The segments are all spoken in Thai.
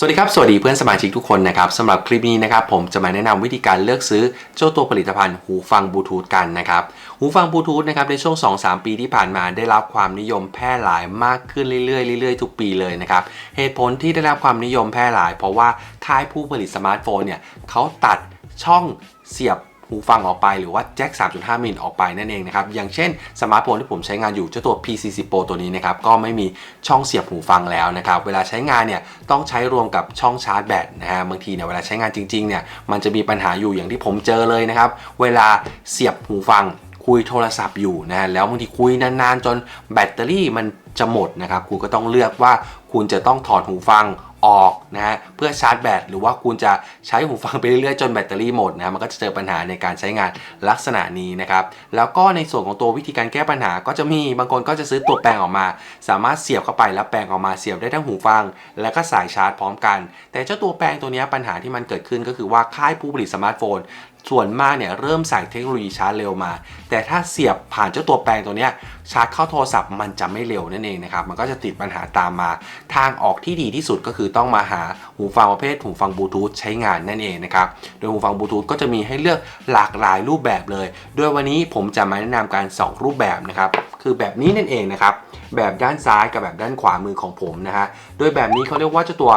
สวัสดีครับ สวัสดีเพื่อนสมาชิกทุกคนนะครับสำหรับคลิปนี้นะครับผมจะมาแนะนำวิธีการเลือกซื้อเจ้าตัวผลิตภัณฑ์หูฟังบลูทูธกันนะครับหูฟังบลูทูธนะครับในช่วง 2-3 ปีที่ผ่านมาได้รับความนิยมแพร่หลายมากขึ้นเรื่อยๆเรื่อยๆทุกปีเลยนะครับเหตุผลที่ได้รับความนิยมแพร่หลาย เพราะว่าค่ายผู้ผลิตสมาร์ทโฟนเนี่ยเขาตัดช่องเสียบ หูฟังออกไปหรือว่าแจ็ค 3.5 มิลออกไปนั่นเองนะครับ อย่างเช่นสมาร์ทโฟนที่ผมใช้งานอยู่เจ้าตัว P40 Pro ตัวนี้นะครับ ก็ไม่มีช่องเสียบหูฟังแล้วนะครับ เวลาใช้งานเนี่ยต้องใช้รวมกับช่องชาร์จแบตนะฮะ บางทีเนี่ยเวลาใช้งานจริงๆเนี่ยมันจะมีปัญหาอยู่อย่างที่ผมเจอเลยนะครับ เวลาเสียบหูฟังคุยโทรศัพท์อยู่นะฮะแล้วบางทีคุยนานๆ จนแบตเตอรี่มันจะหมดนะครับ คุณก็ต้องเลือกว่าคุณจะต้องถอดหูฟัง ออกนะฮะเพื่อชาร์จแบตหรือว่าคุณจะใช้หูฟังไปเรื่อยๆจนแบตเตอรี่หมดนะมันก็จะเจอปัญหาในการใช้งานลักษณะนี้นะครับแล้วก็ในส่วนของตัววิธีการแก้ปัญหาก็จะมีบางคนก็จะซื้อตัวแปลงออกมา สามารถเสียบเข้าไปแล้วแปลงออกมาเสียบได้ทั้งหูฟัง แล้วก็สายชาร์จพร้อมกัน แต่เจ้าตัวแปลงตัวนี้ปัญหาที่มันเกิดขึ้นก็คือว่าค่ายผู้ผลิตสมาร์ทโฟนส่วนมากเนี่ยเริ่มใส่เทคโนโลยีชาร์จเร็วมา แต่ถ้าเสียบผ่านเจ้าตัวแปลงตัวนี้ชาร์จเข้าโทรศัพท์มันจะไม่เร็วนั่นเองนะครับ มันก็จะติดปัญหาตามมา ทางออกที่ดีที่สุดก็คือต้องมาหาหูฟังประเภทหูฟังบลูทูธใช้งานนั่นเองนะครับ โดยหูฟังบลูทูธก็จะมีให้เลือกหลากหลายรูปแบบเลย โดยวันนี้ผมจะมาแนะนำการ 2 รูปแบบนะครับคือแบบนี้นั่นเองนะครับแบบด้านซ้ายกับแบบด้านขวามือของผมนะฮะโดยแบบนี้เขาเรียกว่าเจ้าตัว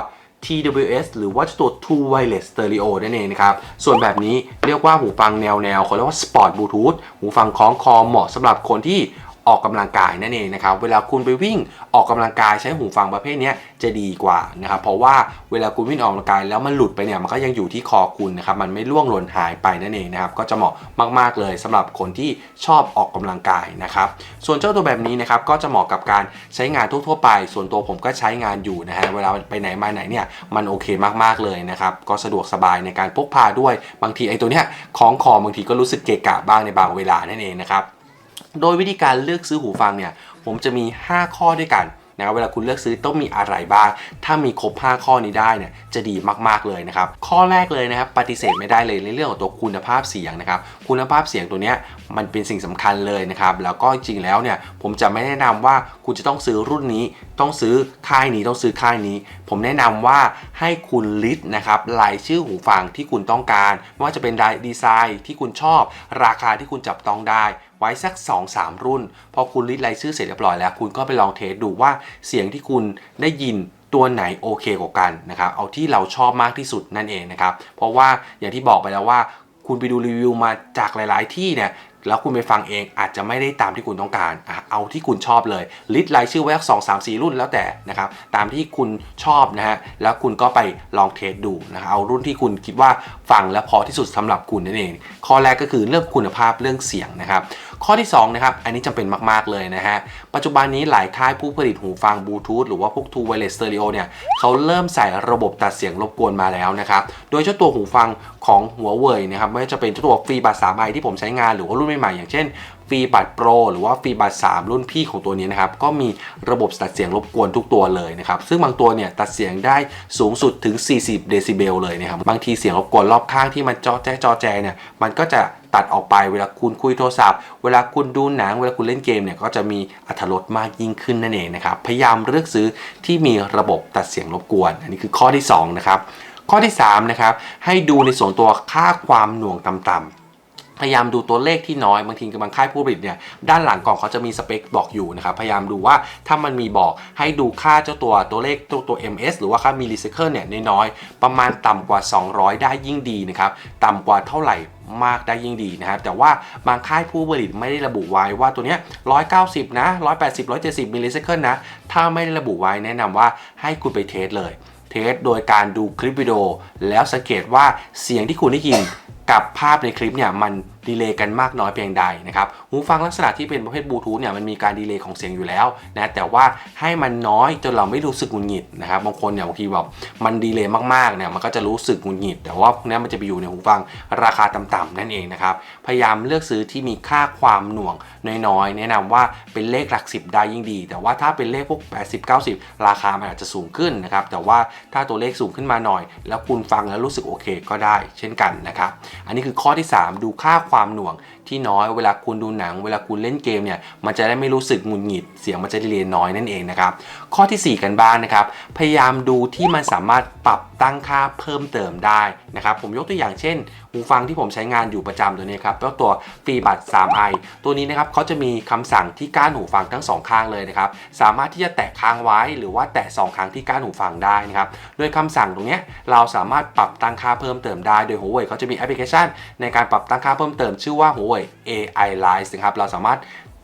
TWS หรือว่าตัว Two Wireless Stereo นั่นเองนะครับ ส่วนแบบนี้เรียกว่าหูฟังแนวแนวเขาเรียกว่า Sport Bluetooth หูฟังคล้องคอเหมาะสำหรับคนที่ ออกกำลังกายนั่นเองนะครับ เวลาคุณไปวิ่งออกกำลังกายใช้หูฟังประเภทนี้จะดีกว่านะครับ เพราะว่าเวลาคุณวิ่งออกกำลังกายแล้วมันหลุดไปเนี่ยมันก็ยังอยู่ที่คอคุณนะครับ มันไม่ล่วงหล่นหายไปนั่นเองนะครับ ก็จะเหมาะมากๆเลยสำหรับคนที่ชอบออกกำลังกายนะครับ ส่วนเจ้าตัวแบบนี้นะครับก็จะเหมาะกับการใช้งานทั่วๆไป ส่วนตัวผมก็ใช้งานอยู่นะฮะ เวลาไปไหนมาไหนเนี่ยมันโอเคมากๆเลยนะครับ ก็สะดวกสบายในการพกพาด้วย บางทีไอ้ตัวเนี้ยของคอบางทีก็รู้สึกเกะกะบ้างในบางเวลานั่นเองนะครับ โดยวิธีการเลือกซื้อหูฟังเนี่ยผมจะมี 5 ข้อด้วยกันนะเวลาคุณเลือกซื้อต้องมีอะไรบ้าง ถ้ามีครบ 5 ข้อนี้ได้เนี่ยจะดีมากๆเลยนะครับ ข้อแรกเลยนะครับปฏิเสธไม่ได้เลยในเรื่องของตัวคุณภาพเสียงนะครับ คุณภาพเสียงตัวเนี้ยมันเป็นสิ่งสำคัญเลยนะครับ แล้วก็จริงแล้วเนี่ยผมจะไม่แนะนำว่าคุณจะต้องซื้อรุ่นนี้ ต้องซื้อค่ายนี้ต้องซื้อค่ายนี้ ผมแนะนำว่าให้คุณลิสต์นะครับรายชื่อหูฟังที่คุณต้องการไม่ว่าจะเป็นดีไซน์ที่คุณชอบ ราคาที่คุณจับต้องได้ ไว้สัก 2-3 รุ่น พอคุณลิสต์รายชื่อเสร็จเรียบร้อยแล้ว คุณก็ไปลองเทสดูว่าเสียงที่คุณได้ยินตัวไหนโอเคกว่ากันนะครับ เอาที่เราชอบมากที่สุดนั่นเองนะครับ เพราะว่าอย่างที่บอกไปแล้วว่า คุณไปดูรีวิวมาจากหลาย ๆ ที่เนี่ยแล้วคุณไปฟังเองอาจจะไม่ได้ตามที่คุณต้องการ เอาที่คุณชอบเลย ลิสต์รายชื่อไว้สักสองสามสี่รุ่นแล้วแต่นะครับ ตามที่คุณชอบนะฮะ แล้วคุณก็ไปลองเทสดูนะครับเอารุ่นที่คุณคิดว่าฟังแล้วพอที่สุดสำหรับคุณนั่นเอง ข้อแรกก็คือเรื่องคุณภาพเรื่องเสียงนะครับ ข้อที่2นะครับอันนี้จำเป็นมาก ๆ เลยนะฮะ ปัจจุบันนี้หลายค่ายผู้ผลิตหูฟังบลูทูธหรือว่าพวก Two Wireless Stereo เนี่ยเขาเริ่มใส่ระบบตัดเสียงรบกวนมาแล้วนะครับ โดยเจ้าตัวหูฟังของหัวเว่ยนะครับไม่ว่าจะเป็นเจ้าตัวฟรีบัต3ไอที่ผมใช้งานหรือว่ารุ่นใหม่ๆอย่างเช่นฟรีบัตโปรหรือว่าฟรีบัต3รุ่นพี่ของตัวนี้นะครับก็มีระบบตัดเสียงรบกวนทุกตัวเลยนะครับซึ่งบางตัวเนี่ยตัดเสียงได้สูงสุดถึง 40 เดซิเบลเลยนะครับบางทีเสียงรบกวนรอบข้างที่มันจอแจ๊จอแจเนี่ยมันก็จะ ตัดออกไปเวลาคุณคุยโทรศัพท์ เวลาคุณดูหนัง เวลาคุณเล่นเกมเนี่ยก็จะมีอัตรสมากยิ่งขึ้นนั่นเองนะครับ พยายามเลือกซื้อที่มีระบบตัดเสียงรบกวน อันนี้คือข้อที่สองนะครับ ข้อที่สามนะครับให้ดูในส่วนตัวค่าความหน่วงต่ำๆ พยายามดูตัวเลขที่น้อย บางทีบางค่ายผู้ผลิตเนี่ยด้านหลังกล่องเขาจะมีสเปคบอกอยู่นะครับพยายามดูว่าถ้ามันมีบอกให้ดูค่าเจ้าตัวตัวเลขตัวตัว ms หรือว่าค่ามิลลิเซคิลเนี่ยน้อยๆประมาณต่ำกว่า 200 ได้ยิ่งดีนะครับต่ำกว่าเท่าไหร่มากได้ยิ่งดีนะครับแต่ว่าบางค่ายผู้ผลิตไม่ได้ระบุไว้ว่าตัวเนี้ย190 นะ 180 170มิลลิเซคิลนะ ถ้าไม่ได้ระบุไว้แนะนำว่าให้คุณไปเทสเลย เทสโดยการดูคลิปวิดีโอ แล้วสังเกตว่าเสียงที่คุณได้ยินกับภาพในคลิปเนี่ยมัน ดีเลย์กันมากน้อยเพียงใดนะครับหูฟังลักษณะที่เป็นประเภทบลูทูธเนี่ยมันมีการดีเลย์ของเสียงอยู่แล้วนะแต่ว่าให้มันน้อยจนเราไม่รู้สึกหงุดหงิดนะครับบางคนเนี่ยบางทีแบบมันดีเลย์มากๆเนี่ยมันก็จะรู้สึกหงุดหงิด แต่ว่าพวกนี้มันจะไปอยู่ในหูฟังราคาต่ำๆนั่นเองนะครับพยายามเลือกซื้อที่มีค่าความหน่วงน้อยๆ แนะนำว่าเป็นเลขหลักสิบได้ยิ่งดี แต่ว่าถ้าเป็นเลขพวก 80 90 ราคามันอาจจะสูงขึ้นนะครับแต่ว่าถ้าตัวเลขสูงขึ้นมาหน่อย แล้วคุณฟังแล้วรู้สึกโอเคก็ได้ เช่นกันนะครับอันนี้คือข้อที่ 3 ดูค่าความหน่วงที่น้อยเวลาคุณดูหนัง เวลาคุณเล่นเกมเนี่ยมันจะได้ไม่รู้สึกหงุดหงิด เสียงมันจะได้เรียนน้อยนั่นเองนะครับข้อทีสี่ 4 กันบ้างนะครับพยายามดูที่มันสามารถปรับตั้งค่าเพิ่มเติมได้นะครับผมยกตัวอย่างเช่น หูฟังที่ผมใช้งานอยู่ประจำตัวนี้ครับแล้วตัวฟีบัต 3i ตัวนี้นะครับเขาจะมีคำสั่งที่ก้านหูฟังทั้งสองข้างเลยนะครับ สามารถที่จะแตะค้างไว้ หรือว่าแตะสองครั้งที่ก้านหูฟังได้นะครับ โดยคำสั่งตรงนี้เราสามารถปรับตั้งค่าเพิ่มเติมได้ โดย Huawei เขาจะมีแอปพลิเคชัน ในการปรับตั้งค่าเพิ่มเติมชื่อว่า Huawei AI Live นะครับ เราสามารถ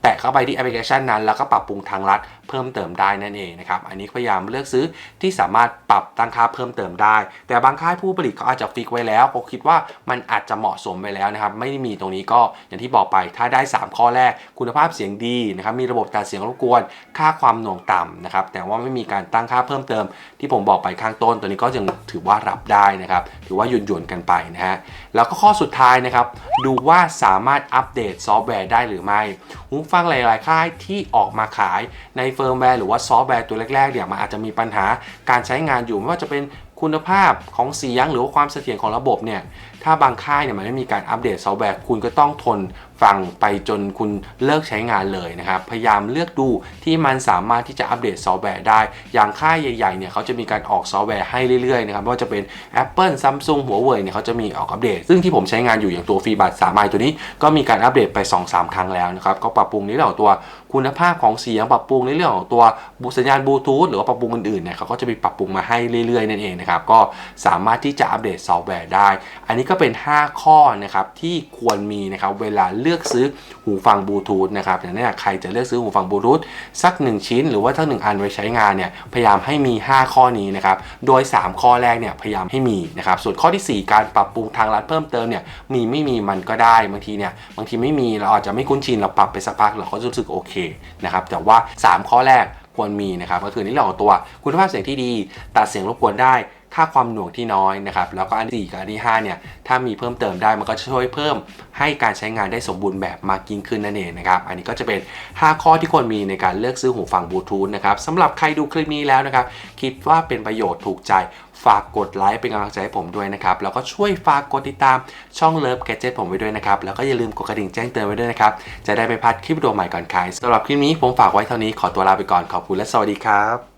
ตะเข้าไปที่แอปพลิเคชันนั้น แล้วก็ปรับปรุงทางลัดเพิ่มเติมได้นั่นเองนะครับ อันนี้พยายามเลือกซื้อที่สามารถปรับตั้งค่าเพิ่มเติมได้ แต่บางค่ายผู้ผลิตเขาอาจจะฟิกไว้แล้วเขาคิดว่ามันอาจจะเหมาะสมไปแล้วนะครับ ไม่ได้มีตรงนี้ก็อย่างที่บอกไป ถ้าได้ 3 ข้อแรก คุณภาพเสียงดีนะครับ มีระบบการเสียงรบกวน ค่าความหน่วงต่ำนะครับ แต่ว่าไม่มีการตั้งค่าเพิ่มเติม ที่ผมบอกไปข้างต้น ตัวนี้ก็ยังถือว่ารับได้นะครับ ถือว่าหยุ่นหยุ่นๆกันไปนะฮะ แล้วก็ข้อสุดท้ายนะครับ ดูว่าสามารถอัปเดตซอฟต์แวร์ได้หรือไม่หูฟังหลาย ๆ ค่ายที่ออกมาขายในเฟิร์มแวร์หรือว่าซอฟต์แวร์ตัวแรก ๆ เนี่ยมันอาจจะมีปัญหาการใช้งานอยู่ไม่ว่าจะเป็น คุณภาพของเสียงหรือว่าความเสถียรของระบบเนี่ย ถ้าบางค่ายเนี่ยมันไม่มีการอัปเดตซอฟต์แวร์คุณก็ต้องทนฟังไปจนคุณเลิกใช้งานเลยนะครับ พยายามเลือกดูที่มันสามารถที่จะอัปเดตซอฟต์แวร์ได้ อย่างค่ายใหญ่ๆเนี่ยเขาจะมีการออกซอฟต์แวร์ให้เรื่อยๆนะครับไม่ว่าจะเป็น Apple Samsung Huawei เนี่ยเขาจะมีออกอัปเดต ซึ่งที่ผมใช้งานอยู่อย่างตัวฟีบัต3 i ตัวนี้ก็มีการอัปเดตไป 2-3 ครั้งแล้วนะครับก็ปรับปรุงในเรื่องของตัวคุณภาพของเสียงปรับปรุงในเรื่องของตัวสัญญาณบลูทูธหรือว่าปรับปรุงอื่นๆเนี่ยเขาก็จะมีปรับปรุงมาให้เรื่อยๆนั่นเองนะครับก็สามารถที่จะอัปเดตซอฟต์แวร์ได้ อันนี้ก็เป็น 5 ข้อนะครับที่ควรมีนะครับเวลาเลือกซื้อหูฟังบลูทูธนะครับอย่างนี้ใครจะเลือกซื้อหูฟังบลูทูธสัก 1 ชิ้น หรือว่าทั้งหนึ่งอันไว้ใช้งานเนี่ยพยายามให้มี 5 ข้อนี้นะครับโดย 3 ข้อแรกเนี่ยพยายามให้มีนะครับส่วนข้อทีสี่4 การปรับปรุงทางลัดเพิ่มเติมเนี่ยมีไม่มีมันก็ได้บางทีเนี่ยบางทีไม่มีเราอาจจะไม่คุ้นชินเราปรับไปสักพักเราก็รู้สึกโอเคนะครับแต่ว่า 3 ข้อแรก ควรมีนะครับก็คือในเรื่องของตัวคุณภาพเสียงที่ดี ตัดเสียงรบกวนได้ ค่าความหน่วงที่น้อยนะครับแล้วก็อันที่4กับอันที่5เนี่ยถ้ามีเพิ่มเติมได้มันก็ช่วยเพิ่มให้การใช้งานได้สมบูรณ์แบบมากยิ่งขึ้นนั่นเองนะครับอันนี้ก็จะเป็น 5 ข้อที่ควรมีในการเลือกซื้อหูฟังบลูทูธนะครับสำหรับใครดูคลิปนี้แล้วนะครับคิดว่าเป็นประโยชน์ถูกใจฝากกดไลค์เป็นกำลังใจให้ผมด้วยนะครับ แล้วก็ช่วยฝากกดติดตามช่องเลิฟแกจิตผมไว้ด้วยนะครับ แล้วก็อย่าลืมกดกระดิ่งแจ้งเตือนไว้ด้วยนะครับ จะได้ไม่พลาดคลิปวิดีโอใหม่ก่อนใครสำหรับคลิปนี้ผมฝากไว้เท่านี้ขอตัวลาไปก่อนขอบคุณและสวัสดีครับ